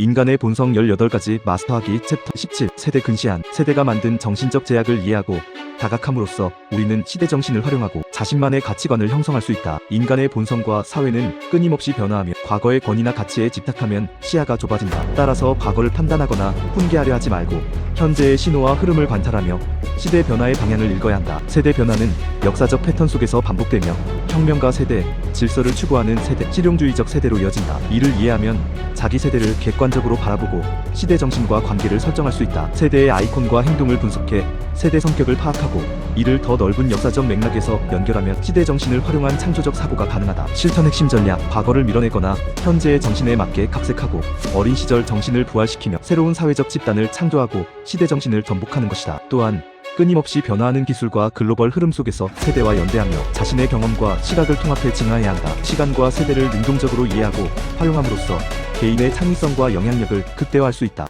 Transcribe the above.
인간의 본성 18가지 마스터하기 챕터 17 세대 근시안 세대가 만든 정신적 제약을 이해하고 다각함으로써 우리는 시대 정신을 활용하고 자신만의 가치관을 형성할 수 있다. 인간의 본성과 사회는 끊임없이 변화하며 과거의 권위나 가치에 집착하면 시야가 좁아진다. 따라서 과거를 판단하거나 훈계하려 하지 말고 현재의 신호와 흐름을 관찰하며 시대 변화의 방향을 읽어야 한다. 세대 변화는 역사적 패턴 속에서 반복되며 혁명가 세대, 질서를 추구하는 세대, 실용주의적 세대로 이어진다. 이를 이해하면 자기 세대를 객관적으로 바라보고 시대 정신과 관계를 설정할 수 있다. 세대의 아이콘과 행동을 분석해 세대 성격을 파악하고 이를 더 넓은 역사적 맥락에서 연결하면 시대 정신을 활용한 창조적 사고가 가능하다. 실천 핵심 전략, 과거를 밀어내거나 현재의 정신에 맞게 각색하고 어린 시절 정신을 부활시키며 새로운 사회적 집단을 창조하고 시대 정신을 전복하는 것이다. 또한 끊임없이 변화하는 기술과 글로벌 흐름 속에서 세대와 연대하며 자신의 경험과 시각을 통합해 진화해야 한다. 시간과 세대를 능동적으로 이해하고 활용함으로써 개인의 창의성과 영향력을 극대화할 수 있다.